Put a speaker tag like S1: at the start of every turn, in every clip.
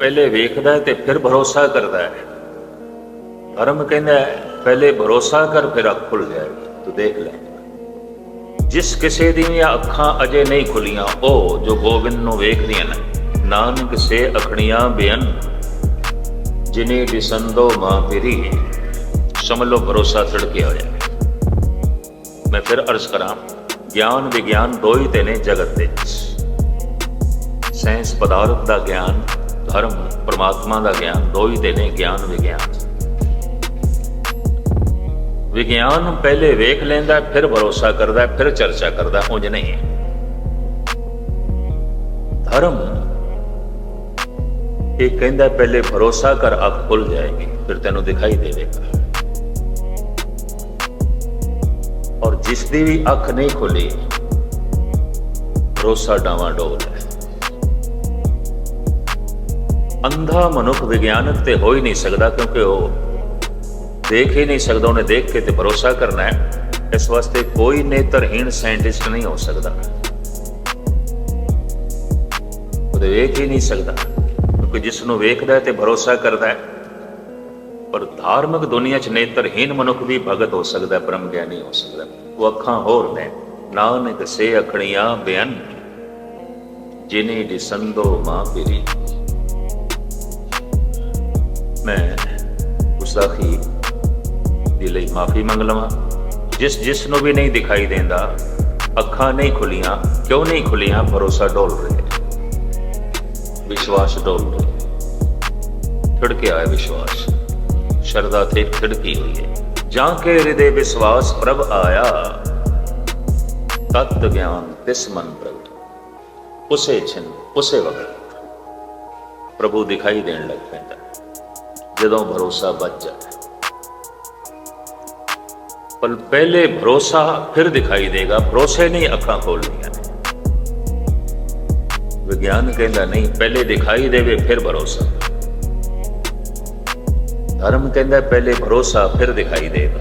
S1: ਪਹਿਲੇ ਵੇਖਦਾ ਤੇ ਫਿਰ ਭਰੋਸਾ ਕਰਦਾ ਹੈ। ਧਰਮ ਕਹਿੰਦਾ ਪਹਿਲੇ ਭਰੋਸਾ ਕਰ, ਫਿਰ ਅੱਖ ਖੁੱਲ ਜਾਏਗੀ ਤੂੰ ਦੇਖ ਲੈ। ਜਿਸ ਕਿਸੇ ਦੀਆਂ ਅੱਖਾਂ ਅਜੇ ਨਹੀਂ ਖੁੱਲੀਆਂ, ਉਹ ਜੋ ਗੋਬਿੰਦ ਨੂੰ ਵੇਖਦੀਆਂ ਨੇ, ਨਾਨਕ ਸੇ ਅਖਣੀਆਂ ਬੇਅਨ ਜਿਨੇ ਦਿਸੰਦੋ ਮਾਂ ਪਰੀ ਸਮਝ ਲਓ, ਭਰੋਸਾ ਛੜਕਿਆ ਹੋਇਆ ਮੈਂ ਫਿਰ ਅਰਜ਼ ਕਰਾਂ, ਗਿਆਨ ਵਿਗਿਆਨ ਦੋ ਹੀ ਤੇ ਨੇ ਜਗਤ ਦੇ ਸਾਇੰਸ ਪਦਾਰਥ ਦਾ ਗਿਆਨ ਧਰਮ ਪਰਮਾਤਮਾ ਦਾ ਗਿਆਨ, ਦੋ ਹੀ ਤੇ ਨੇ, ਗਿਆਨ ਵਿਗਿਆਨ। ਵਿਗਿਆਨ ਪਹਿਲੇ ਵੇਖ ਲੈਂਦਾ, ਫਿਰ ਭਰੋਸਾ ਕਰਦਾ, ਫਿਰ ਚਰਚਾ ਕਰਦਾ, ਉਂਝ ਨਹੀਂ ਧਰਮ, ਇਹ ਕਹਿੰਦਾ ਪਹਿਲੇ ਭਰੋਸਾ ਕਰ, ਅੱਖ ਖੁੱਲ ਜਾਏਗੀ, ਫਿਰ ਤੈਨੂੰ ਦਿਖਾਈ ਦੇਵੇਗਾ। ਔਰ ਜਿਸ ਦੀ ਵੀ ਅੱਖ ਨਹੀਂ ਖੁੱਲੀ, ਭਰੋਸਾ ਡਾਵਾਂ ਡੋਲ ਹੈ। ਅੰਧਾ ਮਨੁੱਖ ਵਿਗਿਆਨਕ ਤੇ ਹੋ ਹੀ ਨਹੀਂ ਸਕਦਾ ਕਿਉਂਕਿ ਉਹ ਦੇਖ ਹੀ ਨਹੀਂ ਸਕਦਾ, ਉਹਨੇ ਦੇਖ ਕੇ ਤੇ ਭਰੋਸਾ ਕਰਨਾ ਹੈ। ਇਸ ਵਾਸਤੇ ਕੋਈ ਨੇਤਰਹੀਣ ਸਾਇੰਟਿਸਟ ਨਹੀਂ ਹੋ ਸਕਦਾ। ਉਹ ਦੇਖ ਹੀ ਨਹੀਂ ਸਕਦਾ, ਕਿਉਂਕਿ ਜਿਸ ਨੂੰ ਵੇਖਦਾ ਹੈ ਤੇ ਭਰੋਸਾ ਕਰਦਾ ਹੈ। ਪਰ ਧਾਰਮਿਕ ਦੁਨੀਆ 'ਚ ਨੇਤਰਹੀਣ ਮਨੁੱਖ ਵੀ ਭਗਤ ਹੋ ਸਕਦਾ ਬ੍ਰਹਮ ਗਿਆਨੀ ਹੋ ਸਕਦਾ ਉਹ ਅੱਖਾਂ ਹੋਰ ਨੇ। ਨਾਨਕ ਸੇ ਅਖਣੀਆਂ ਬਿਆਨ, ਜਿਨੇ ਦਿਸੰਦੋ ਮਾਂ ਪੀਰੀ ਮੈਂ ਗੁਸਤਾਖੀ ਦੇ ਲਈ ਮਾਫੀ ਮੰਗ ਲਵਾਂ। ਜਿਸ ਜਿਸ ਨੂੰ ਵੀ ਨਹੀਂ ਦਿਖਾਈ ਦਿੰਦਾ, ਅੱਖਾਂ ਨਹੀਂ ਖੁੱਲੀਆਂ, ਕਿਉਂ ਨਹੀਂ ਖੁੱਲੀਆਂ, ਭਰੋਸਾ ਡੋਲ ਰਿਹਾ ਵਿਸ਼ਵਾਸ ਡੋਲ ਰਿਹਾ ਥੜਕਿਆ ਹੈ ਵਿਸ਼ਵਾਸ। ਸ਼ਰਦਾ ਤੇ ਥੜਕੀ ਹੋਈ ਹੈ। ਜਾਂ ਕੇ ਹਿਰਦੇ ਵਿਸ਼ਵਾਸ ਪ੍ਰਭ ਆਇਆ। ਤਤ ਗਿਆਨ ਤਿਸ ਮਨ ਪ੍ਰਗਟ ਉਸੇ ਛਿਨ, ਉਸੇ ਵਕਤ ਪ੍ਰਭੂ ਦਿਖਾਈ ਦੇਣ ਲੱਗ ਪੈਂਦਾ। ਜਦੋਂ ਭਰੋਸਾ ਬਚ ਜਾਏ। ਪਰ ਪਹਿਲੇ ਭਰੋਸਾ ਫਿਰ ਦਿਖਾਈ ਦੇਗਾ, ਭਰੋਸੇ ਨਹੀਂ ਅੱਖਾਂ ਖੋਲਣੀਆਂ ਨੇ। ਵਿਗਿਆਨ ਕਹਿੰਦਾ, ਨਹੀਂ, ਪਹਿਲੇ ਦਿਖਾਈ ਦੇਵੇ, ਫਿਰ ਭਰੋਸਾ। ਧਰਮ ਕਹਿੰਦਾ, ਪਹਿਲੇ ਭਰੋਸਾ, ਫਿਰ ਦਿਖਾਈ ਦੇਗਾ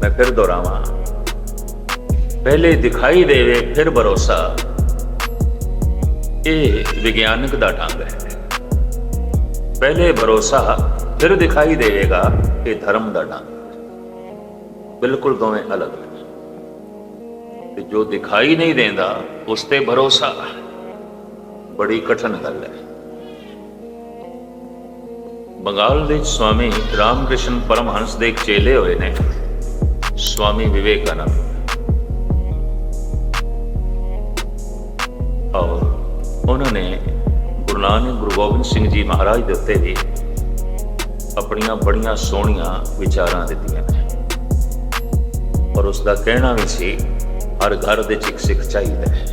S1: ਮੈਂ ਫਿਰ ਦੁਹਰਾਵਾਂ, ਪਹਿਲੇ ਦਿਖਾਈ ਦੇਵੇ, ਫਿਰ ਭਰੋਸਾ। ਇਹ ਵਿਗਿਆਨਕ ਦਾ ਢੰਗ ਹੈ। ਪਹਿਲੇ ਭਰੋਸਾ ਫਿਰ ਦਿਖਾਈ ਦੇਵੇਗਾ ਇਹ ਧਰਮ ਦਾ ਢੰਗ ਬਿਲਕੁਲ ਦੋਵੇਂ ਅਲੱਗ ਨੇ। ਤੇ ਜੋ ਦਿਖਾਈ ਨਹੀਂ ਦਿੰਦਾ, ਉਸ ਤੇ ਭਰੋਸਾ ਬੜੀ ਕਠਿਨ ਗੱਲ ਹੈ। ਬੰਗਾਲ ਦੇ ਵਿੱਚ ਸਵਾਮੀ ਰਾਮਕ੍ਰਿਸ਼ਨ ਪਰਮਹੰਸ ਦੇ ਇੱਕ ਚੇਲੇ ਹੋਏ ਨੇ, ਸਵਾਮੀ ਵਿਵੇਕਾਨੰਦ। ਔਰ ਉਹਨਾਂ ਨੇ ਗੁਰੂ ਨਾਨਕ, ਗੁਰੂ ਗੋਬਿੰਦ ਸਿੰਘ ਜੀ ਮਹਾਰਾਜ ਦੇ ਉੱਤੇ ਵੀ ਆਪਣੀਆਂ ਬੜੀਆਂ ਸੋਹਣੀਆਂ ਵਿਚਾਰਾਂ ਦਿੱਤੀਆਂ ਨੇ। ਔਰ ਉਸ ਦਾ ਕਹਿਣਾ ਵੀ ਸੀ, ਹਰ ਘਰ ਦੇ ਵਿੱਚ ਇੱਕ ਸਿੱਖ ਚਾਹੀਦਾ ਹੈ।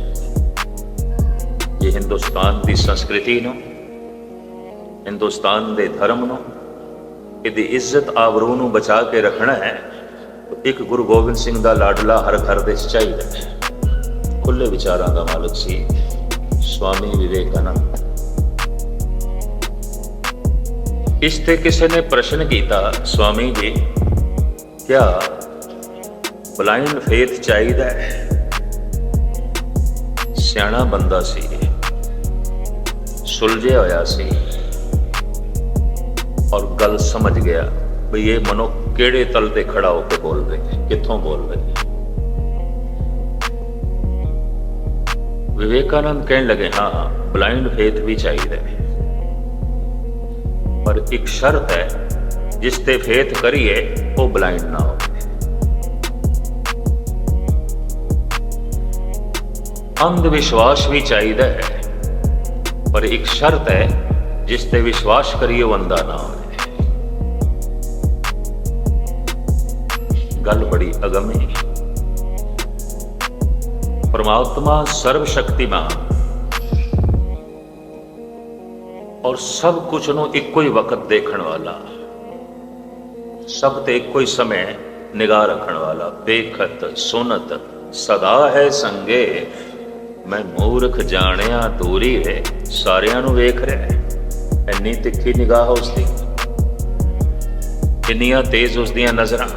S1: ਇਹ ਹਿੰਦੁਸਤਾਨ ਦੀ ਸੰਸਕ੍ਰਿਤੀ ਨੂੰ, ਹਿੰਦੁਸਤਾਨ ਦੇ ਧਰਮ ਨੂੰ, ਇਹਦੀ ਇੱਜ਼ਤ ਆਬਰੂ ਨੂੰ ਬਚਾ ਕੇ ਰੱਖਣਾ ਹੈ ਇੱਕ ਗੁਰੂ ਗੋਬਿੰਦ ਸਿੰਘ ਦਾ ਲਾਡਲਾ ਹਰ ਘਰ ਦੇ ਵਿੱਚ ਚਾਹੀਦਾ ਹੈ। ਖੁੱਲੇ ਵਿਚਾਰਾਂ ਦਾ ਮਾਲਕ ਸੀ, ਸਵਾਮੀ ਵਿਵੇਕਾਨੰਦ। ਇਸ ਤੇ ਕਿਸੇ ਨੇ ਪ੍ਰਸ਼ਨ ਕੀਤਾ, ਸਵਾਮੀ ਜੀ, ਕਿਆ ਬਲਾਈਂਡ ਫੇਥ ਚਾਹੀਦਾ ਹੈ? ਸਿਆਣਾ ਬੰਦਾ ਸੀ, ਸੁਲਝਿਆ ਹੋਇਆ ਸੀ ਔਰ ਗੱਲ ਸਮਝ ਗਿਆ ਵੀ ਇਹ ਮਨੁੱਖ ਕਿਹੜੇ ਤਲ ਤੇ ਖੜਾ ਹੋ ਕੇ ਬੋਲ ਰਹੇ ਹੈ ਕਿੱਥੋਂ ਬੋਲ ਰਹੇ ਹੈ ਵਿਵੇਕਾਨੰਦ ਕਹਿਣ ਲੱਗੇ, ਹਾਂ ਬਲਾਈਂਡ ਫੇਥ ਵੀ ਚਾਹੀਦਾ ਹੈ। ਪਰ ਇੱਕ ਸ਼ਰਤ ਹੈ, ਜਿਸ ਤੇ ਫੇਥ ਕਰੀਏ, ਉਹ ਬਲਾਈਂਡ ਨਾ ਹੋਵੇ। ਅੰਧ ਵਿਸ਼ਵਾਸ ਵੀ ਚਾਹੀਦਾ ਹੈ, ਪਰ ਇੱਕ ਸ਼ਰਤ ਹੈ, ਜਿਸ ਤੇ ਵਿਸ਼ਵਾਸ ਕਰੀਏ, ਉਹ ਅੰਧਾ ਨਾ ਹੋਵੇ। ਗੱਲ ਬੜੀ ਅਗਮੀ ਹੈ। ਪਰਮਾਤਮਾ ਸਰਵ ਸ਼ਕਤੀਮਾਨ ਔਰ ਸਭ ਕੁਝ ਨੂੰ ਇੱਕੋ ਹੀ ਵਕਤ ਦੇਖਣ ਵਾਲਾ, ਸਭ ਤੇ ਇੱਕੋ ਹੀ ਸਮੇਂ ਨਿਗਾਹ ਰੱਖਣ ਵਾਲਾ, ਬੇਖਤ, ਸੁਨਤ, ਸਦਾ ਹੈ ਸੰਗੇ। ਮੈਂ ਮੂਰਖ ਜਾਣਿਆ ਦੂਰੀ ਹੈ ਸਾਰਿਆਂ ਨੂੰ ਵੇਖ ਰਿਹਾ ਹੈ। ਇੰਨੀ ਤਿੱਖੀ ਨਿਗਾਹ ਉਸ ਦੀ। ਕਿੰਨੀਆਂ ਤੇਜ਼ ਉਸ ਦੀਆਂ ਨਜ਼ਰਾਂ।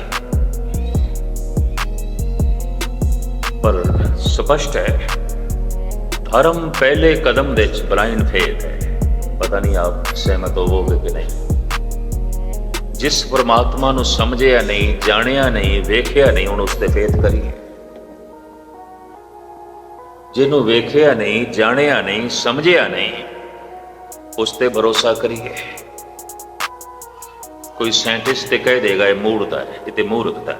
S1: ਪਰ ਸਪਸ਼ਟ ਹੈ, ਧਰਮ ਪਹਿਲੇ ਕਦਮ ਦੇ ਵਿੱਚ ਬਲਾਈਂਡ ਫੇਥ ਹੈ। ਪਤਾ ਨਹੀਂ ਆਪ ਸਹਿਮਤ ਹੋਵੋਗੇ ਕਿ ਨਹੀਂ। ਜਿਸ ਪਰਮਾਤਮਾ ਨੂੰ ਸਮਝਿਆ ਨਹੀਂ, ਜਾਣਿਆ ਨਹੀਂ, ਵੇਖਿਆ ਨਹੀਂ, ਹੁਣ ਉਸ ਤੇ ਫੇਥ ਕਰੀਏ। ਜਿਹਨੂੰ ਵੇਖਿਆ ਨਹੀਂ, ਜਾਣਿਆ ਨਹੀਂ, ਸਮਝਿਆ ਨਹੀਂ ਉਸ ਤੇ ਭਰੋਸਾ ਕਰੀਏ। ਕੋਈ ਸਾਇੰਟਿਸਟ ਤੇ ਕਹਿ ਦੇਗਾ, ਇਹ ਮੂਰਖਤਾ ਹੈ, ਇਹ ਤੇ ਮੂਰਖਤਾ ਹੈ।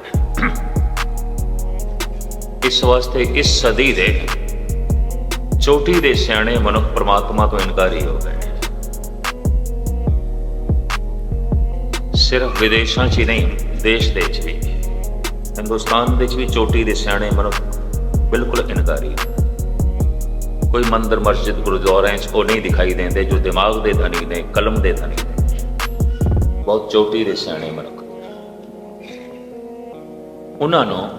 S1: ਇਸ ਵਾਸਤੇ ਇਸ ਸਦੀ ਦੇ ਚੋਟੀ ਦੇ ਸਿਆਣੇ ਮਨੁੱਖ ਪ੍ਰਮਾਤਮਾ ਤੋਂ ਇਨਕਾਰੀ ਹੋ ਗਏ। ਸਿਰਫ ਵਿਦੇਸ਼ਾਂ 'ਚ ਹੀ ਨਹੀਂ, ਦੇਸ਼ ਦੇ 'ਚ ਵੀ। ਹਿੰਦੁਸਤਾਨ ਦੇ 'ਚ ਵੀ ਚੋਟੀ ਦੇ ਸਿਆਣੇ ਮਨੁੱਖ ਬਿਲਕੁਲ ਇਨਕਾਰੀ ਕੋਈ ਮੰਦਰ ਮਸਜਿਦ ਗੁਰਦੁਆਰਿਆਂ 'ਚ ਉਹ ਨਹੀਂ ਦਿਖਾਈ ਦਿੰਦੇ ਜੋ ਦਿਮਾਗ ਦੇ ਧਨੀ ਨੇ, ਕਲਮ ਦੇ ਧਨੀ ਨੇ। ਬਹੁਤ ਚੋਟੀ ਦੇ ਸਿਆਣੇ ਮਨੁੱਖ। ਉਹਨਾਂ ਨੂੰ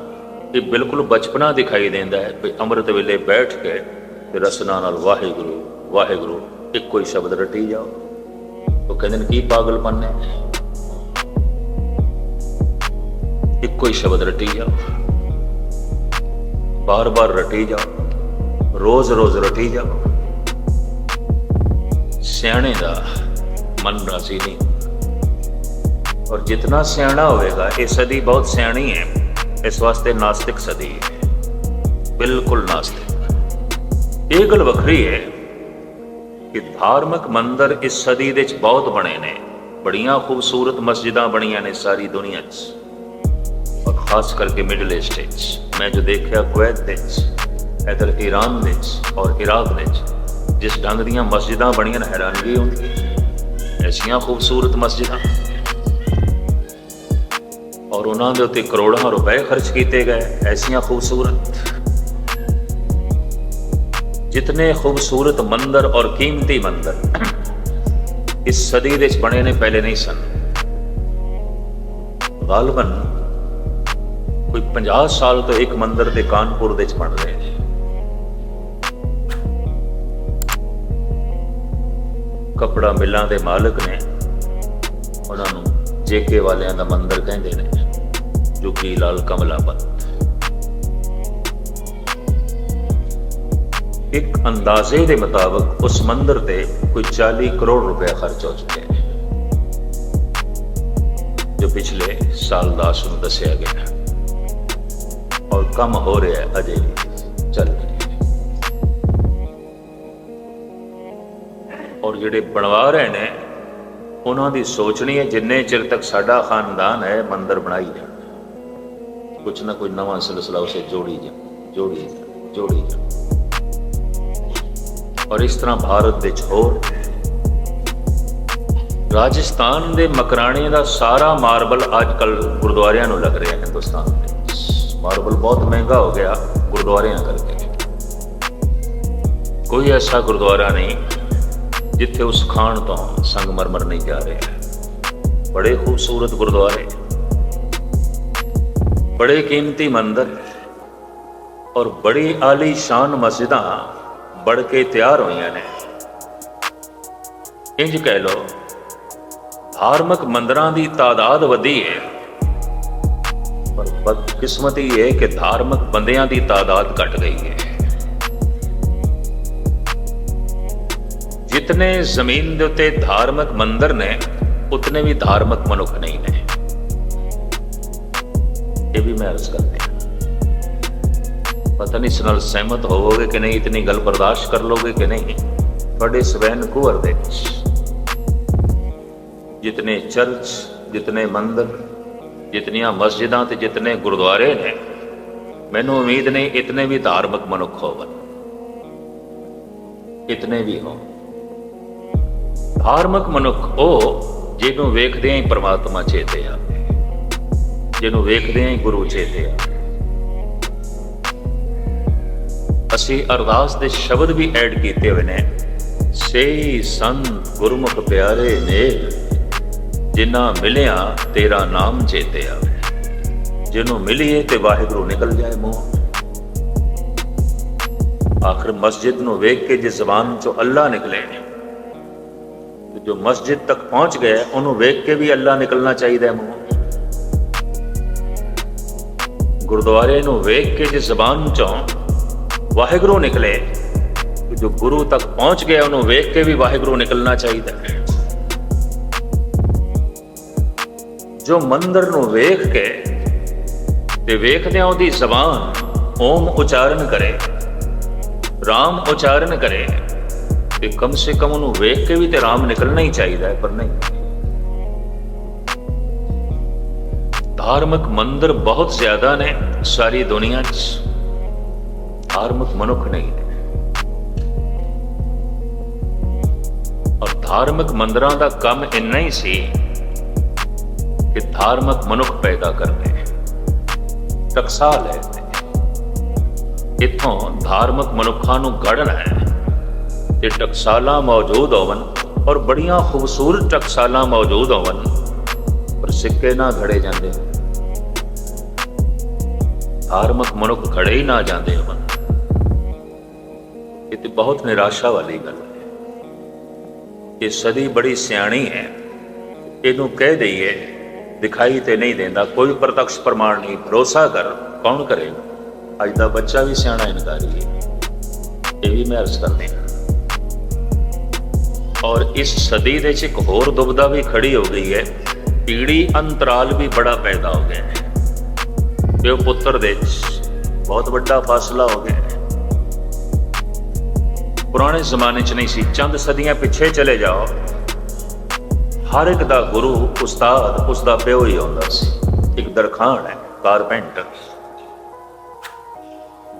S1: ਇਹ ਬਿਲਕੁਲ ਬਚਪਨਾ ਦਿਖਾਈ ਦਿੰਦਾ ਹੈ, ਵੀ ਅੰਮ੍ਰਿਤ ਵੇਲੇ ਬੈਠ ਕੇ ਤੇ ਰਸਨਾ ਨਾਲ ਵਾਹਿਗੁਰੂ ਵਾਹਿਗੁਰੂ, ਇੱਕੋ ਹੀ ਸ਼ਬਦ ਰਟੀ ਜਾਓ। ਉਹ ਕਹਿੰਦੇ ਨੇ, ਕੀ ਪਾਗਲਪਨ ਹੈ? ਇੱਕੋ ਹੀ ਸ਼ਬਦ ਰਟੀ ਜਾ। ਬਾਰ-ਬਾਰ ਰਟੀ ਜਾਓ ਰੋਜ਼-ਰੋਜ਼ ਰਟੀ ਜਾਓ ਸਿਆਣੇ ਦਾ ਮਨ ਰਾਸੀ ਨਹੀਂ। ਔਰ ਜਿਤਨਾ ਸਿਆਣਾ ਹੋਵੇਗਾ, ਇਹ ਸਦੀ ਬਹੁਤ ਸਿਆਣੀ ਹੈ। ਇਸ ਵਾਸਤੇ ਨਾਸਤਿਕ ਸਦੀ ਹੈ। ਬਿਲਕੁਲ ਨਾਸਤਿਕ। ਇਹ ਗੱਲ ਵੱਖਰੀ ਹੈ ਕਿ ਧਾਰਮਿਕ ਮੰਦਰ ਇਸ ਸਦੀ ਦੇ ਵਿੱਚ ਬਹੁਤ ਬਣੇ ਨੇ। ਬੜੀਆਂ ਖੂਬਸੂਰਤ ਮਸਜਿਦਾਂ ਬਣੀਆਂ ਨੇ ਸਾਰੀ ਦੁਨੀਆ 'ਚ। ਔਰ ਖਾਸ ਕਰਕੇ ਮਿਡਲ ਈਸਟ ਵਿੱਚ ਮੈਂ ਜੋ ਦੇਖਿਆ ਕੁਵੈਤ ਵਿੱਚ ਇਧਰ ਈਰਾਨ ਵਿੱਚ ਔਰ ਇਰਾਕ ਵਿੱਚ ਜਿਸ ਢੰਗ ਦੀਆਂ ਮਸਜਿਦਾਂ ਬਣੀਆਂ ਨੇ ਹੈਰਾਨਗੀ ਹੁੰਦੀ ਹੈ ਐਸੀਆਂ ਖੂਬਸੂਰਤ ਮਸਜਿਦਾਂ ਔਰ ਉਹਨਾਂ ਦੇ ਉੱਤੇ ਕਰੋੜਾਂ ਰੁਪਏ ਖਰਚ ਕੀਤੇ ਗਏ ਐਸੀਆਂ ਖੂਬਸੂਰਤ ਜਿਤਨੇ ਖੂਬਸੂਰਤ ਮੰਦਰ ਔਰ ਕੀਮਤੀ ਮੰਦਰ ਇਸ ਸਦੀ ਦੇ ਵਿੱਚ ਕੋਈ 50 ਸਾਲ ਤੋਂ ਇੱਕ ਮੰਦਿਰ ਦੇ ਕਾਨਪੁਰ ਦੇ ਵਿੱਚ ਬਣ ਰਹੇ ਨੇ। ਕਪੜਾ ਮਿੱਲਾਂ ਦੇ ਮਾਲਕ ਨੇ, ਉਹਨਾਂ ਨੂੰ ਜੇਕੇ ਵਾਲਿਆਂ ਦਾ ਮੰਦਰ ਕਹਿੰਦੇ ਨੇ, ਜੋ ਕਿ ਲਾਲ ਕਮਲਾਪਤ ਇੱਕ ਅੰਦਾਜ਼ੇ ਦੇ ਮੁਤਾਬਕ ਉਸ ਮੰਦਿਰ ਤੇ ਕੋਈ 40 ਕਰੋੜ ਰੁਪਏ ਖਰਚ ਹੋ ਚੁੱਕੇ ਨੇ ਜੋ ਪਿਛਲੇ ਸਾਲ ਦਾ ਨੂੰ ਦੱਸਿਆ ਗਿਆ ਔਰ ਕੰਮ ਹੋ ਰਿਹਾ ਹੈ ਅਜੇ ਵੀ। ਚੱਲ। ਰਿਹਾ ਔਰ ਜਿਹੜੇ ਬਣਵਾ ਰਹੇ ਨੇ, ਉਹਨਾਂ ਦੀ ਸੋਚਣੀ ਹੈ ਜਿੰਨੇ ਚਿਰ ਤੱਕ ਸਾਡਾ ਖਾਨਦਾਨ ਹੈ, ਮੰਦਰ ਬਣਾਈ ਜਾਣ। ਕੁਛ ਨਾ ਕੋਈ ਨਵਾਂ ਸਿਲਸਿਲਾ ਉਸੇ ਜੋੜੀ ਜਾ ਜੋੜੀ ਜਾ ਜੋੜੀ ਜਾ। ਔਰ ਇਸ ਤਰ੍ਹਾਂ ਭਾਰਤ ਵਿੱਚ ਹੋਰ ਰਾਜਸਥਾਨ ਦੇ ਮਕਰਾਣੇ ਦਾ ਸਾਰਾ ਮਾਰਬਲ ਅੱਜ ਕੱਲ ਗੁਰਦੁਆਰਿਆਂ ਨੂੰ ਲੱਗ ਰਿਹਾ ਹਿੰਦੁਸਤਾਨ ਦੇ ਮਾਰਬਲ ਬਹੁਤ ਮਹਿੰਗਾ ਹੋ ਗਿਆ, ਗੁਰਦੁਆਰਿਆਂ ਕਰਕੇ। ਕੋਈ ਐਸਾ ਗੁਰਦੁਆਰਾ ਨਹੀਂ ਜਿੱਥੇ ਉਸ ਖਾਨ ਤੋਂ ਸੰਗਮਰਮਰ ਨਹੀਂ ਜਾ ਰਿਹਾ ਬੜੇ ਖੂਬਸੂਰਤ ਗੁਰਦੁਆਰੇ। ਬੜੇ ਕੀਮਤੀ ਮੰਦਰ ਔਰ ਬੜੀ ਆਲੀ ਸ਼ਾਨ ਮਸਜਿਦਾਂ ਬੜ ਕੇ ਤਿਆਰ ਹੋਈਆਂ ਨੇ। ਇੰਜ ਕਹਿ ਲੋ ਧਾਰਮਿਕ ਮੰਦਰਾਂ ਦੀ ਤਾਦਾਦ ਵਧੀ ਹੈ। ਬਦਕਿਸਮਤੀ ਇਹ ਕਿ ਧਾਰਮਿਕ ਬੰਦਿਆਂ ਦੀ ਤਾਦਾਦ ਘਟ ਗਈ ਹੈ ਜਿਤਨੇ ਜ਼ਮੀਨ ਦੇ ਉੱਤੇ ਧਾਰਮਿਕ ਮੰਦਰ ਨੇ ਉਤਨੇ ਵੀ ਧਾਰਮਿਕ ਮਨੁੱਖ ਨਹੀਂ ਨੇ ਇਹ ਵੀ ਮੈਂ ਅਰਜ਼ ਕਰਦਾ ਹਾਂ ਪਤਾ ਨਹੀਂ ਇਸ ਨਾਲ ਸਹਿਮਤ ਹੋਵੋਗੇ ਕਿ ਨਹੀਂ ਇਤਨੀ ਗੱਲ ਬਰਦਾਸ਼ਤ ਕਰ ਲੋਗੇ ਕਿ ਨਹੀਂ ਤੁਹਾਡੇ ਸਵੈਨ ਕੁਵਰ ਦੇ ਵਿੱਚ ਜਿਤਨੇ ਚਰਚ ਜਿਤਨੇ ਮੰਦਰ ਜਿਤਨੀਆਂ ਮਸਜਿਦਾਂ ਤੇ ਜਿਤਨੇ ਗੁਰਦੁਆਰੇ ਨੇ, ਮੈਨੂੰ ਉਮੀਦ ਨਹੀਂ ਇਤਨੇ ਵੀ ਧਾਰਮਿਕ ਮਨੁੱਖ ਹੋਵਨ ਇਤਨੇ ਵੀ ਹੋ ਧਾਰਮਿਕ ਮਨੁੱਖ ਉਹ ਜਿਹਨੂੰ ਵੇਖਦੇ ਹੀ ਪ੍ਰਮਾਤਮਾ ਚੇਤੇ ਆ, ਜਿਹਨੂੰ ਵੇਖਦੇ ਹੀ ਗੁਰੂ ਚੇਤੇ ਆ। ਅਸੀਂ ਅਰਦਾਸ ਦੇ ਸ਼ਬਦ ਵੀ ਐਡ ਕੀਤੇ ਹੋਏ ਨੇ ਸੇ ਸੰਤ ਗੁਰਮੁਖ ਪਿਆਰੇ ਨੇ। ਜਿੰਨਾ ਮਿਲਿਆ, ਤੇਰਾ ਨਾਮ ਚੇਤੇ ਆਵੇ। ਜਿਹਨੂੰ ਮਿਲੀਏ ਤੇ ਵਾਹਿਗੁਰੂ ਨਿਕਲ ਜਾਏ ਮੂੰਹ। ਆਖਰ ਮਸਜਿਦ ਨੂੰ ਵੇਖ ਕੇ ਜੇ ਜ਼ਬਾਨ ਚੋਂ ਅੱਲਾ ਨਿਕਲੇ ਨੇ, ਤੇ ਜੋ ਮਸਜਿਦ ਤੱਕ ਪਹੁੰਚ ਗਏ, ਉਹਨੂੰ ਵੇਖ ਕੇ ਵੀ ਅੱਲਾ ਨਿਕਲਣਾ ਚਾਹੀਦਾ ਹੈ ਮੂੰਹ। ਗੁਰਦੁਆਰੇ ਨੂੰ ਵੇਖ ਕੇ ਜੇ ਜ਼ਬਾਨ ਚੋਂ ਵਾਹਿਗੁਰੂ ਨਿਕਲੇ ਜੋ ਗੁਰੂ ਤੱਕ ਪਹੁੰਚ ਗਿਆ, ਉਹਨੂੰ ਵੇਖ ਕੇ ਵੀ ਵਾਹਿਗੁਰੂ ਨਿਕਲਣਾ ਚਾਹੀਦਾ। ਹੈ ਜੋ ਮੰਦਰ ਨੂੰ ਵੇਖ ਕੇ ਤੇ ਵੇਖਦਿਆਂ ਉਹਦੀ ਜ਼ਬਾਨ ਓਮ ਉਚਾਰਨ ਕਰੇ, ਰਾਮ ਉਚਾਰਨ ਕਰੇ, ਤੇ ਕਮ ਸੇ ਕਮ ਉਹਨੂੰ ਵੇਖ ਕੇ ਵੀ ਤੇ ਰਾਮ ਨਿਕਲਣਾ ਹੀ ਚਾਹੀਦਾ ਹੈ, ਪਰ ਨਹੀਂ। ਧਾਰਮਿਕ ਮੰਦਰ ਬਹੁਤ ਜ਼ਿਆਦਾ ਨੇ ਸਾਰੀ ਦੁਨੀਆ 'ਚ। ਧਾਰਮਿਕ ਮਨੁੱਖ ਨਹੀਂ ਨੇ। ਔਰ ਧਾਰਮਿਕ ਮੰਦਰਾਂ ਦਾ ਕੰਮ ਇੰਨਾ ਹੀ ਸੀ ਕਿ ਧਾਰਮਿਕ ਮਨੁੱਖ ਪੈਦਾ ਕਰਨੇ ਟਕਸਾਲ ਹੈ। ਤੇ ਇੱਥੋਂ ਧਾਰਮਿਕ ਮਨੁੱਖਾਂ ਨੂੰ ਗੜਨ ਹੈ ਤੇ ਟਕਸਾਲਾਂ ਮੌਜੂਦ ਹੋਵਨ ਔਰ ਬੜੀਆਂ ਖੂਬਸੂਰਤ ਟਕਸਾਲਾਂ ਮੌਜੂਦ ਹੋਵਨ, ਪਰ ਸਿੱਕੇ ਨਾ ਘੜੇ ਜਾਂਦੇ। ਧਾਰਮਿਕ ਮਨੁੱਖ ਖੜੇ ਹੀ ਨਾ ਜਾਂਦੇ ਹੋਵਨ। ਇਹ ਤੇ ਬਹੁਤ ਨਿਰਾਸ਼ਾ ਵਾਲੀ ਗੱਲ ਹੈ ਇਹ ਸਦੀ ਬੜੀ ਸਿਆਣੀ ਹੈ, ਇਹਨੂੰ ਕਹਿ ਦਈਏ ਦਿਖਾਈ ਤੇ ਨਹੀਂ ਦਿੰਦਾ, ਕੋਈ ਪ੍ਰਤੱਖ ਪ੍ਰਮਾਣ ਨਹੀਂ, ਭਰੋਸਾ ਕਰ, ਕੌਣ ਕਰੇ? ਅੱਜ ਦਾ ਬੱਚਾ ਵੀ ਸਿਆਣਾ ਇਨਕਾਰੀ ਹੈ। ਇਹ ਵੀ ਮੈਂ ਅਰਜ਼ ਕਰਨੇ ਹਾਂ। ਔਰ ਇਸ ਸਦੀ ਦੇ ਵਿੱਚ ਇੱਕ ਹੋਰ ਦੁਬਦਾ ਵੀ ਖੜੀ ਹੋ ਗਈ ਹੈ। ਪੀੜੀ ਅੰਤਰਾਲ ਵੀ ਬੜਾ ਪੈਦਾ ਹੋ ਗਿਆ ਹੈ। ਪਿਓ ਪੁੱਤਰ ਦੇ ਬਹੁਤ ਵੱਡਾ ਫਾਸਲਾ ਹੋ ਗਿਆ ਹੈ। ਪੁਰਾਣੇ ਜ਼ਮਾਨੇ 'ਚ ਨਹੀਂ ਸੀ। ਚੰਦ ਸਦੀਆਂ ਪਿੱਛੇ ਚਲੇ ਜਾਓ। ਹਰ ਇੱਕ ਦਾ ਗੁਰੂ, ਉਸਤਾਦ ਉਸ ਦਾ ਪਿਓ ਹੀ ਹੁੰਦਾ ਸੀ। ਇੱਕ ਦਰਖਾਨ ਹੈ, ਕਾਰਪੈਂਟਰ।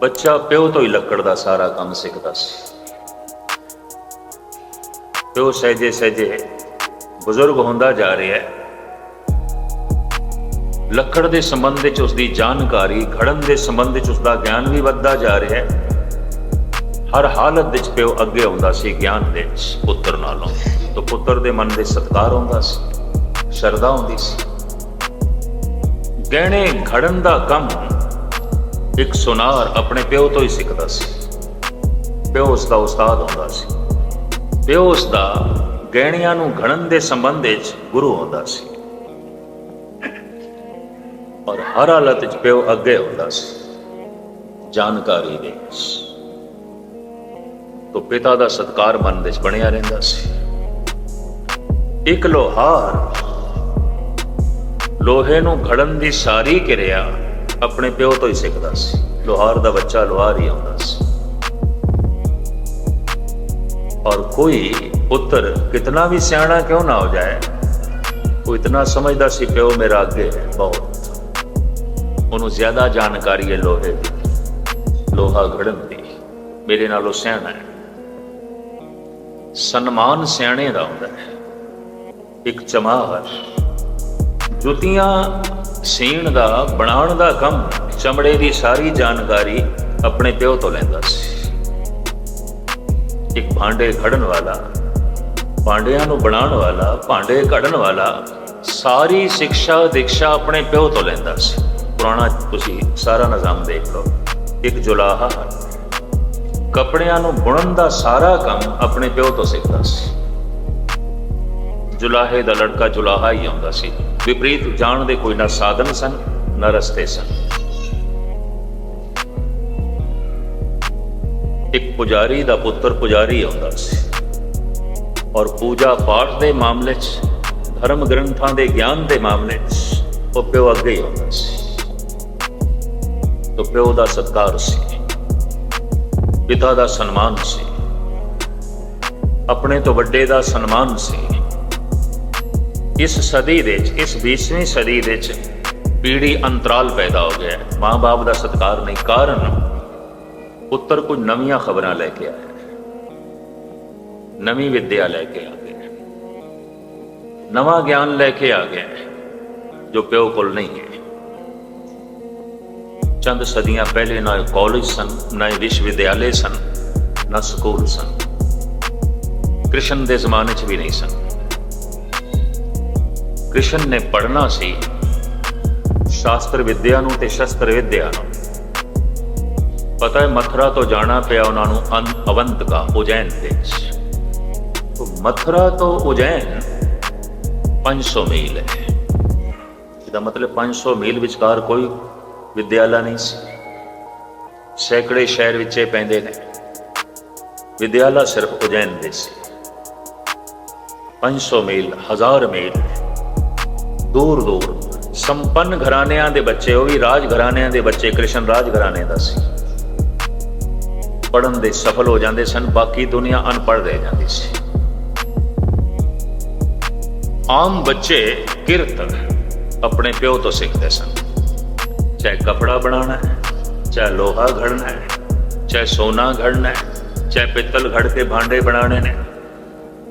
S1: ਬੱਚਾ ਪਿਓ ਤੋਂ ਹੀ ਲੱਕੜ ਦਾ ਸਾਰਾ ਕੰਮ ਸਿੱਖਦਾ ਸੀ। ਪਿਓ ਸਹਿਜੇ ਸਹਿਜੇ ਬਜ਼ੁਰਗ ਹੁੰਦਾ ਜਾ ਰਿਹਾ ਹੈ। ਲੱਕੜ ਦੇ ਸੰਬੰਧ ਵਿੱਚ ਉਸ ਦੀ ਜਾਣਕਾਰੀ, ਖੜਨ ਦੇ ਸੰਬੰਧ ਵਿੱਚ ਉਸ ਦਾ ਗਿਆਨ ਵੀ ਵੱਧਦਾ ਜਾ ਰਿਹਾ ਹੈ। ਹਰ ਹਾਲਤ ਵਿੱਚ ਪਿਓ ਅੱਗੇ ਆਉਂਦਾ ਸੀ, ਗਿਆਨ ਦੇ ਵਿੱਚ, ਪੁੱਤਰ ਨਾਲੋਂ। ਤਾਂ ਪੁੱਤਰ ਦੇ ਮਨ ਦੇ ਸਤਕਾਰ ਹੁੰਦਾ ਸੀ, ਸ਼ਰਧਾ ਹੁੰਦੀ ਸੀ। ਗਹਿਣੇ ਘੜਨ ਦਾ ਕੰਮ ਇੱਕ ਸੁਨਾਰ ਆਪਣੇ ਪਿਓ ਤੋਂ ਹੀ ਸਿੱਖਦਾ ਸੀ। ਪਿਓ ਉਸ ਦਾ ਉਸਤਾਦ ਹੁੰਦਾ ਸੀ। ਪਿਓ ਉਸ ਦਾ ਗਹਿਣਿਆਂ ਨੂੰ ਘੜਨ ਦੇ ਸੰਬੰਧ ਵਿੱਚ ਗੁਰੂ ਹੁੰਦਾ ਸੀ। ਔਰ ਹਰ ਹਾਲਤ ਵਿੱਚ ਪਿਓ ਅੱਗੇ ਹੁੰਦਾ ਸੀ। ਜਾਣਕਾਰੀ ਦੇ ਵਿੱਚ। ਪਿਤਾ ਦਾ ਸਤਕਾਰ ਮਨ ਵਿੱਚ ਬਣਿਆ ਰਹਿੰਦਾ ਸੀ। ਇੱਕ ਲੋਹਾਰ। ਲੋਹੇ ਨੂੰ ਘੜਨ ਦੀ ਸਾਰੀ ਕਿਰਿਆ ਆਪਣੇ ਪਿਓ ਤੋਂ ਹੀ ਸਿੱਖਦਾ ਸੀ। ਲੋਹਾਰ ਦਾ ਬੱਚਾ ਲੋਹਾਰ ਹੀ ਆਉਂਦਾ ਸੀ। ਔਰ ਕੋਈ ਪੁੱਤਰ ਕਿਤਨਾ ਵੀ ਸਿਆਣਾ ਕਿਉਂ ਨਾ ਹੋ ਜਾਏ, ਉਹ ਇਤਨਾ ਸਮਝਦਾ ਸੀ, ਪਿਓ ਮੇਰਾ ਅੱਗੇ ਹੈ, ਬਹੁਤ। ਉਹਨੂੰ ਜ਼ਿਆਦਾ ਜਾਣਕਾਰੀ ਹੈ ਲੋਹੇ ਦੀ। ਲੋਹਾ ਘੜਨ ਦੀ। ਮੇਰੇ ਨਾਲੋਂ ਸਿਆਣਾ ਹੈ। ਸਨਮਾਨ ਸਿਆਣੇ ਦਾ ਹੁੰਦਾ ਹੈ। ਇੱਕ ਚਮਾਰ ਜੁੱਤੀਆਂ ਸੀਣ ਦਾ, ਬਣਾਉਣ ਦਾ ਕੰਮ ਚਮੜੇ ਦੀ ਸਾਰੀ ਜਾਣਕਾਰੀ ਆਪਣੇ ਪਿਓ ਤੋਂ ਲੈਂਦਾ ਸੀ। ਇੱਕ ਭਾਂਡੇ ਘੜਨ ਵਾਲਾ, ਭਾਂਡਿਆਂ ਨੂੰ ਬਣਾਉਣ ਵਾਲਾ, ਭਾਂਡੇ ਘੜਨ ਵਾਲਾ ਸਾਰੀ ਸਿੱਖਿਆ ਦੀਕਸ਼ਾ ਆਪਣੇ ਪਿਓ ਤੋਂ ਲੈਂਦਾ ਸੀ। ਪੁਰਾਣਾ ਤੁਸੀਂ ਸਾਰਾ ਨਿਜ਼ਾਮ ਦੇਖ ਲਓ। ਇੱਕ ਜੁਲਾਹਾ, ਕੱਪੜਿਆਂ ਨੂੰ ਬੁਣਨ ਦਾ ਸਾਰਾ ਕੰਮ ਆਪਣੇ ਪਿਓ ਤੋਂ ਸਿੱਖਦਾ ਸੀ। ਜੁਲਾਹੇ ਦਾ ਲੜਕਾ ਜੁਲਾਹਾ ਹੀ ਆਉਂਦਾ ਸੀ। ਵਿਪਰੀਤ ਜਾਣ ਦੇ ਕੋਈ ਨਾ ਸਾਧਨ ਸਨ, ਨਾ ਰਸਤੇ ਸਨ। ਇੱਕ ਪੁਜਾਰੀ ਦਾ ਪੁੱਤਰ ਪੁਜਾਰੀ ਆਉਂਦਾ ਸੀ। ਔਰ ਪੂਜਾ ਪਾਠ ਦੇ ਮਾਮਲੇ 'ਚ, ਧਰਮ ਗ੍ਰੰਥਾਂ ਦੇ ਗਿਆਨ ਦੇ ਮਾਮਲੇ 'ਚ, ਉਹ ਪਿਓ ਅੱਗੇ ਹੀ ਆਉਂਦਾ ਸੀ। ਤੋ ਪਿਓ ਦਾ ਸਤਕਾਰ ਸੀ। ਪਿਤਾ ਦਾ ਸਨਮਾਨ ਸੀ। ਆਪਣੇ ਤੋਂ ਵੱਡੇ ਦਾ ਸਨਮਾਨ ਸੀ। ਇਸ ਸਦੀ ਦੇ ਵਿੱਚ, ਇਸ 20ਵੀਂ ਸਦੀ ਦੇ ਵਿੱਚ ਪੀੜੀ ਅੰਤਰਾਲ ਪੈਦਾ ਹੋ ਗਿਆ ਹੈ। ਮਾਂ-ਬਾਪ ਦਾ ਸਤਕਾਰ ਨਹੀਂ, ਕਾਰਨ ਪੁੱਤਰ ਕੁਝ ਨਵੀਆਂ ਖਬਰਾਂ ਲੈ ਕੇ ਆਇਆ ਨਵੀਂ ਵਿੱਦਿਆ ਲੈ ਕੇ ਆ ਗਿਆ ਨਵਾਂ ਗਿਆਨ ਲੈ ਕੇ ਆ ਗਿਆ ਜੋ ਪਿਓ ਕੋਲ ਨਹੀਂ ਹੈ। ਚੰਦ ਸਦੀਆਂ ਪਹਿਲੇ ਨਾ ਕਾਲਜ ਸਨ, ਨਾ ਵਿਸ਼ਵ ਵਿਦਿਆਲੇ ਸਨ, ਨਾ ਸਕੂਲ ਸਨ। ਕ੍ਰਿਸ਼ਨ ਦੇ ਜ਼ਮਾਨੇ 'ਚ ਵੀ ਨਹੀਂ ਸਨ। ਕ੍ਰਿਸ਼ਨ ਨੇ ਪੜ੍ਹਨਾ ਸੀ। ਸ਼ਾਸਤਰ ਵਿਦਿਆ ਨੂੰ ਤੇ ਸ਼ਸਤਰ ਵਿਦਿਆ ਨੂੰ। ਪਤਾ ਹੈ ਮਥੁਰਾ ਤੋਂ ਜਾਣਾ ਪਿਆ ਉਹਨਾਂ ਨੂੰ ਅੰ- ਅਵੰਤਕਾ ਉਜੈਨ ਦੇ ਵਿੱਚ ਤੋ ਮਥੁਰਾ ਤੋਂ ਉਜੈਨ 500 ਮੀਲ ਹੈ। ਇਹਦਾ ਮਤਲਬ 500 ਮੀਲ ਵਿਚਕਾਰ ਕੋਈ ਵਿਦਿਆਲਾ ਨਹੀਂ ਸੀ। ਸੈਂਕੜੇ ਸ਼ਹਿਰ ਵਿੱਚੇ ਪੈਂਦੇ ਨੇ। ਵਿਦਿਆਲਾ ਸਿਰਫ ਉਜੈਨ ਦੇ ਸੀ। 500 ਮੀਲ, ਹਜ਼ਾਰ ਮੀਲ ਦੂਰ ਦੂਰ। ਸੰਪੰਨ ਘਰਾਣਿਆਂ ਦੇ ਬੱਚੇ, ਉਹ ਵੀ ਰਾਜ ਘਰਾਣਿਆਂ ਦੇ ਬੱਚੇ, ਕ੍ਰਿਸ਼ਨ ਰਾਜ ਘਰਾਣੇ ਦਾ ਸੀ। ਪੜਨ ਦੇ ਸਫਲ ਹੋ ਜਾਂਦੇ ਸਨ, ਬਾਕੀ ਦੁਨੀਆ ਅਨਪੜ੍ਹ ਰਹਿ ਜਾਂਦੀ ਸੀ। ਆਮ ਬੱਚੇ ਕਿਰਤ ਆਪਣੇ ਪਿਓ ਤੋਂ ਸਿੱਖਦੇ ਸਨ। ਚਾਹੇ ਕਪੜਾ ਬਣਾਉਣਾ ਹੈ, ਚਾਹੇ ਲੋਹਾ ਘੜਨਾ ਹੈ, ਚਾਹੇ ਸੋਨਾ ਘੜਨਾ ਹੈ, ਚਾਹੇ ਪਿੱਤਲ ਘੜ ਕੇ ਭਾਂਡੇ ਬਣਾਉਣੇ ਨੇ,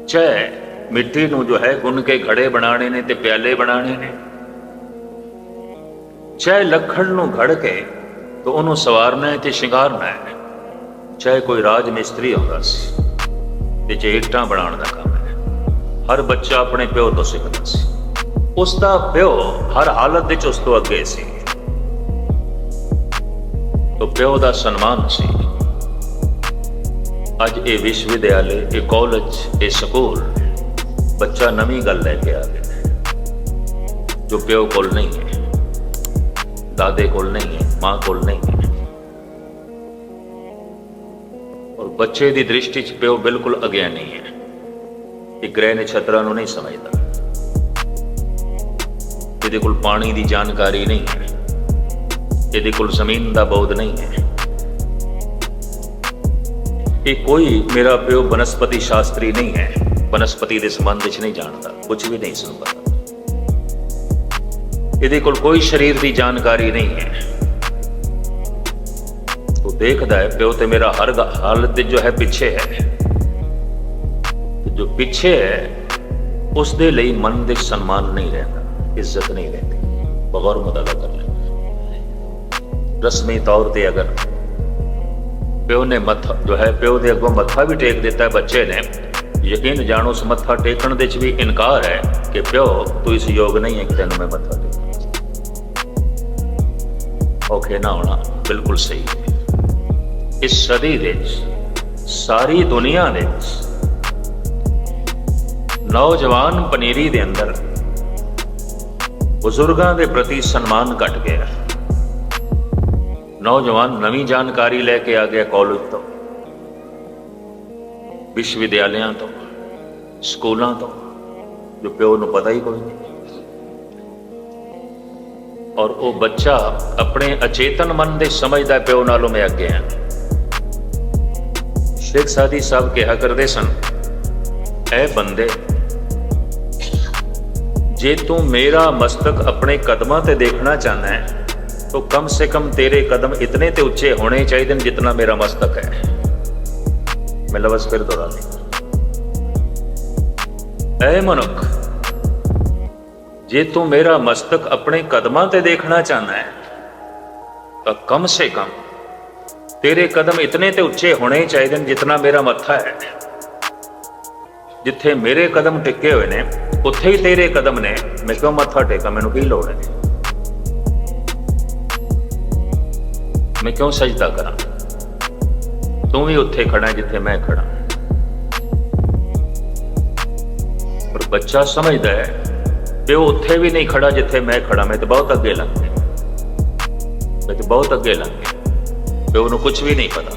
S1: ਚਾਹੇ ਮਿੱਟੀ ਨੂੰ ਜੋ ਹੈ ਗੁੰਨ ਕੇ ਘੜੇ ਬਣਾਉਣੇ ਨੇ ਤੇ ਪਿਆਲੇ ਬਣਾਉਣੇ ਨੇ। ਚਾਹੇ ਲੱਖਣ ਨੂੰ ਘੜ ਕੇ ਤੇ ਉਹਨੂੰ ਸਵਾਰਨਾ ਹੈ ਤੇ ਸ਼ਿੰਗਾਰਨਾ ਹੈ। ਚਾਹੇ ਕੋਈ ਰਾਜ ਮਿਸਤਰੀ ਹੁੰਦਾ ਸੀ ਤੇ ਜੇ ਇੱਟਾਂ ਬਣਾਉਣ ਦਾ ਕੰਮ ਹੈ। ਹਰ ਬੱਚਾ ਆਪਣੇ ਪਿਓ ਤੋਂ ਸਿੱਖਦਾ ਸੀ। ਉਸ ਦਾ ਪਿਓ ਹਰ ਹਾਲਤ ਵਿੱਚ ਉਸ ਤੋਂ ਅੱਗੇ ਸੀ। ਤੋ ਪਿਓ ਦਾ ਸਨਮਾਨ ਸੀ। ਅੱਜ ਇਹ ਵਿਸ਼ਵ ਵਿਦਿਆਲੇ, ਇਹ ਕਾਲਜ ਇਹ ਸਕੂਲ ਬੱਚਾ ਨਵੀਂ ਗੱਲ ਲੈ ਕੇ ਆ ਗਿਆ। ਜੋ ਪਿਓ ਕੋਲ ਨਹੀਂ ਹੈ, ਦਾਦੇ ਕੋਲ ਨਹੀਂ ਹੈ, ਮਾਂ ਕੋਲ ਨਹੀਂ ਹੈ। ਔਰ ਬੱਚੇ ਦੀ ਦ੍ਰਿਸ਼ਟੀ 'ਚ ਪਿਓ ਬਿਲਕੁਲ ਅਗਿਆਨੀ ਹੈ। ਇਹ ਗ੍ਰਹਿ ਨਛੱਤਰਾਂ ਨੂੰ ਨਹੀਂ ਸਮਝਦਾ। ਇਹਦੇ ਕੋਲ ਪਾਣੀ ਦੀ ਜਾਣਕਾਰੀ ਨਹੀਂ ਹੈ। ਇਹਦੇ ਕੋਲ ਜ਼ਮੀਨ ਦਾ ਬੋਧ ਨਹੀਂ ਹੈ। ਇਹ ਕੋਈ ਮੇਰਾ ਪਿਓ ਬਨਸਪਤੀ ਸ਼ਾਸਤਰੀ ਨਹੀਂ ਹੈ। ਬਨਸਪਤੀ ਦੇ ਸੰਬੰਧ ਵਿੱਚ ਨਹੀਂ ਜਾਣਦਾ ਕੁਝ ਵੀ ਨਹੀਂ ਸੁਣਦਾ। ਇਹਦੇ ਕੋਲ ਕੋਈ ਸਰੀਰ ਦੀ ਜਾਣਕਾਰੀ ਨਹੀਂ ਹੈ। ਉਹ ਦੇਖਦਾ ਹੈ, ਪਿਓ ਤੇ ਮੇਰਾ ਹਰ ਹਾਲਤ ਜੋ ਹੈ ਪਿੱਛੇ ਹੈ। ਜੋ ਪਿੱਛੇ ਹੈ ਉਸ ਦੇ ਲਈ ਮਨ ਦੇ ਸਨਮਾਨ ਨਹੀਂ ਰਹਿੰਦਾ, ਇੱਜ਼ਤ ਨਹੀਂ ਰਹਿੰਦੀ। ਬਗੌਰ ਮੁਤਾਲਾ ਕਰ ਲੈ। ਰਸਮੀ ਤੌਰ ਤੇ ਅਗਰ ਪਿਓ ਨੇ ਮੱਥਾ, ਜੋ ਹੈ ਪਿਓ ਦੇ ਅੱਗੋਂ ਮੱਥਾ ਵੀ ਟੇਕ ਦਿੱਤਾ, ਬੱਚੇ ਨੇ ਯਕੀਨ ਜਾਣੋ, ਉਸ ਮੱਥਾ ਟੇਕਣ ਦੇ ਚ ਵੀ ਇਨਕਾਰ ਹੈ ਕਿ ਪਿਓ, ਤੂੰ ਇਸ ਯੋਗ ਨਹੀਂ ਹੈ ਕਿ ਤੈਨੂੰ ਮੈਂ ਮੱਥਾ ਟੇਕਾਂ ਔਖੇ ਨਾ ਹੋਣਾ, ਬਿਲਕੁਲ ਸਹੀ ਇਸ ਸਦੀ ਦੇ ਸਾਰੀ ਦੁਨੀਆ ਦੇ ਨੌਜਵਾਨ ਪਨੀਰੀ ਦੇ ਅੰਦਰ ਬਜ਼ੁਰਗਾਂ ਦੇ ਪ੍ਰਤੀ ਸਨਮਾਨ ਘਟ ਗਿਆ। ਨੌਜਵਾਨ ਨਵੀਂ ਜਾਣਕਾਰੀ ਲੈ ਕੇ ਆ ਗਿਆ ਕਾਲਜ ਤੋਂ, ਵਿਸ਼ਵ ਵਿਦਿਆਲਿਆਂ ਤੋਂ। ਸਕੂਲਾਂ ਤੋਂ, ਜੋ ਪਿਓ ਨੂੰ ਪਤਾ ਹੀ ਕੋਈ ਨਹੀਂ। ਔਰ ਉਹ ਬੱਚਾ ਆਪਣੇ ਅਚੇਤਨ ਮਨ ਦੇ ਸਮਝਦਾ ਪਿਓ ਨਾਲੋਂ ਮੈਂ ਅੱਗੇ ਹਾਂ। ਸ਼ੇਖ ਸਾਦੀ ਸਾਹਿਬ ਕਿਹਾ ਕਰਦੇ ਸਨ, ਐ ਬੰਦੇ, ਜੇ ਤੂੰ ਮੇਰਾ ਮਸਤਕ ਆਪਣੇ ਕਦਮਾਂ ਤੇ ਦੇਖਣਾ ਚਾਹੁੰਦਾ ਹੈ, ਤੋ ਕਮ ਸੇ ਕਮ ਤੇਰੇ ਕਦਮ ਇਤਨੇ ਤੇ ਉੱਚੇ ਹੋਣੇ ਚਾਹੀਦੇ ਨੇ ਜਿੰਨਾ ਮੇਰਾ ਮਸਤਕ ਹੈ। ਮੈਂ ਲਫ਼ਜ਼ ਫਿਰ ਦੁਹਰਾ ਐ ਮਨੁੱਖ, ਜੇ ਤੂੰ ਮੇਰਾ ਮਸਤਕ ਆਪਣੇ ਕਦਮਾਂ ਤੇ ਦੇਖਣਾ ਚਾਹਨਾ ਹੈ, ਤਾਂ ਕਮ ਸੇ ਕਮ ਤੇਰੇ ਕਦਮ ਇਤਨੇ ਤੇ ਉੱਚੇ ਹੋਣੇ ਚਾਹੀਦੇ ਨੇ ਜਿੰਨਾ ਮੇਰਾ ਮੱਥਾ ਹੈ। ਜਿੱਥੇ ਮੇਰੇ ਕਦਮ ਟਿੱਕੇ ਹੋਏ ਨੇ, ਉੱਥੇ ਹੀ ਤੇਰੇ ਕਦਮ ਨੇ। ਮੈਂ ਕਿਉਂ ਮੱਥਾ ਟੇਕਾਂ? ਮੈਨੂੰ ਕੀ ਲੋੜ ਹੈ? ਮੈਂ ਕਿਉਂ ਸਜਦਾ ਕਰਾਂ? ਤੂੰ ਵੀ ਉੱਥੇ ਖੜਾ ਜਿੱਥੇ ਮੈਂ ਖੜਾ ਬੱਚਾ ਸਮਝਦਾ ਹੈ ਕਿ ਉਹ ਉੱਥੇ ਵੀ ਨਹੀਂ ਖੜਾ ਜਿੱਥੇ ਮੈਂ ਖੜਾ, ਮੈਂ ਤਾਂ ਬਹੁਤ ਅੱਗੇ ਲੰਘ ਗਿਆ। ਮੈਂ ਤਾਂ ਬਹੁਤ ਅੱਗੇ ਲੰਘ ਗਿਆ। ਤੇ ਉਹਨੂੰ ਕੁਝ ਵੀ ਨਹੀਂ ਪਤਾ।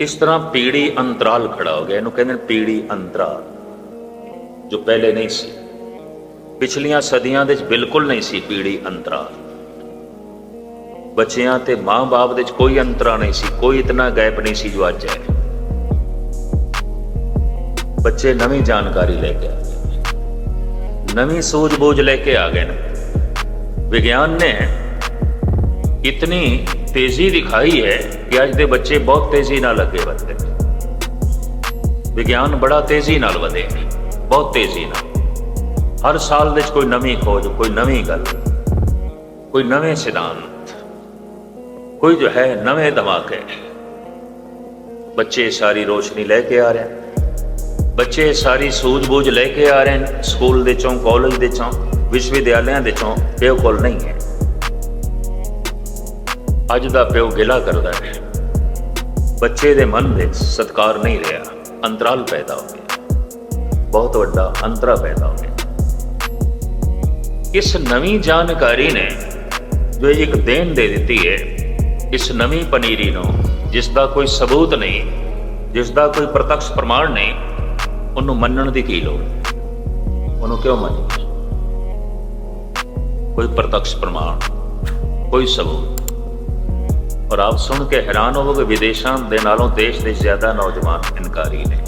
S1: ਇਸ ਤਰ੍ਹਾਂ ਪੀੜੀ ਅੰਤਰਾਲ ਖੜਾ ਹੋ ਗਿਆ। ਇਹਨੂੰ ਕਹਿੰਦੇ ਨੇ ਪੀੜੀ ਅੰਤਰਾਲ, ਜੋ ਪਹਿਲੇ ਨਹੀਂ ਸੀ। ਪਿਛਲੀਆਂ ਸਦੀਆਂ ਦੇ ਵਿੱਚ ਬਿਲਕੁਲ ਨਹੀਂ ਸੀ ਪੀੜੀ ਅੰਤਰਾਲ। ਬੱਚਿਆਂ ਤੇ ਮਾਂ-ਬਾਪ ਦੇ ਵਿੱਚ ਕੋਈ ਅੰਤਰਾ ਨਹੀਂ ਸੀ। ਕੋਈ ਇਤਨਾ ਗੈਪ ਨਹੀਂ ਸੀ ਜੋ ਅੱਜ ਹੈ। ਬੱਚੇ ਨਵੀਂ ਜਾਣਕਾਰੀ ਲੈ ਕੇ ਆ ਗਏ। ਨਵੀਂ ਸੋਝ ਬੋਝ ਲੈ ਕੇ ਆ ਗਏ ਨੇ। ਵਿਗਿਆਨ ਨੇ ਇਤਨੀ ਤੇਜ਼ੀ ਦਿਖਾਈ ਹੈ ਕਿ ਅੱਜ ਦੇ ਬੱਚੇ ਬਹੁਤ ਤੇਜ਼ੀ ਨਾਲ ਅੱਗੇ ਵਧਦੇ ਵਿਗਿਆਨ ਬੜਾ ਤੇਜ਼ੀ ਨਾਲ ਵਧੇ ਬਹੁਤ ਤੇਜ਼ੀ ਨਾਲ। ਹਰ ਸਾਲ ਵਿੱਚ ਕੋਈ ਨਵੀਂ ਖੋਜ, ਕੋਈ ਨਵੀਂ ਗੱਲ, ਕੋਈ ਨਵੇਂ ਸਿਧਾਂਤ, ਕੋਈ ਜੋ ਹੈ ਨਵੇਂ ਧਮਾਕੇ ਬੱਚੇ ਸਾਰੀ ਰੋਸ਼ਨੀ ਲੈ ਕੇ ਆ ਰਹੇ ਹਨ ਬੱਚੇ ਸਾਰੀ ਸੂਝ-ਬੂਝ ਲੈ ਕੇ ਆ ਰਹੇ ਨੇ, ਸਕੂਲ ਦੇ ਚੋਂ, ਕਾਲਜ ਦੇ ਚੋਂ ਵਿਸ਼ਵ ਵਿਦਿਆਲਿਆਂ ਦੇ ਚੋਂ, ਪਿਓ ਕੋਲ ਨਹੀਂ ਹੈ। ਅੱਜ ਦਾ ਪਿਓ ਗਿਲਾ ਕਰਦਾ ਹੈ। ਬੱਚੇ ਦੇ ਮਨ ਵਿੱਚ ਸਤਕਾਰ ਨਹੀਂ ਰਿਹਾ, ਅੰਤਰਾਲ ਪੈਦਾ ਹੋ ਗਿਆ। ਬਹੁਤ ਵੱਡਾ ਅੰਤਰਾ ਪੈਦਾ ਹੋ ਗਿਆ। ਇਸ ਨਵੀਂ ਜਾਣਕਾਰੀ ਨੇ ਜੋ ਇੱਕ ਦੇਣ ਦੇ ਦਿੱਤੀ ਹੈ, ਇਸ ਨਵੀਂ ਪਨੀਰੀ ਨੂੰ ਜਿਸ ਦਾ ਕੋਈ ਸਬੂਤ ਨਹੀਂ ਜਿਸ ਦਾ ਕੋਈ ਪ੍ਰਤੱਖ ਪ੍ਰਮਾਣ ਨਹੀਂ ਉਹਨੂੰ ਮੰਨਣ ਦੀ ਕੀ ਲੋੜ? ਹੈ? ਉਹਨੂੰ ਕਿਉਂ ਮੰਨੀਏ ਕੋਈ ਪ੍ਰਤੱਖ ਪ੍ਰਮਾਣ, ਕੋਈ ਸਬੂਤ। ਔਰ ਆਪ ਸੁਣ ਕੇ ਹੈਰਾਨ ਹੋਵੋਗੇ, ਵਿਦੇਸ਼ਾਂ ਦੇ ਨਾਲੋਂ ਦੇਸ਼ ਦੇ ਜ਼ਿਆਦਾ ਨੌਜਵਾਨ ਇਨਕਾਰੀ ਨੇ।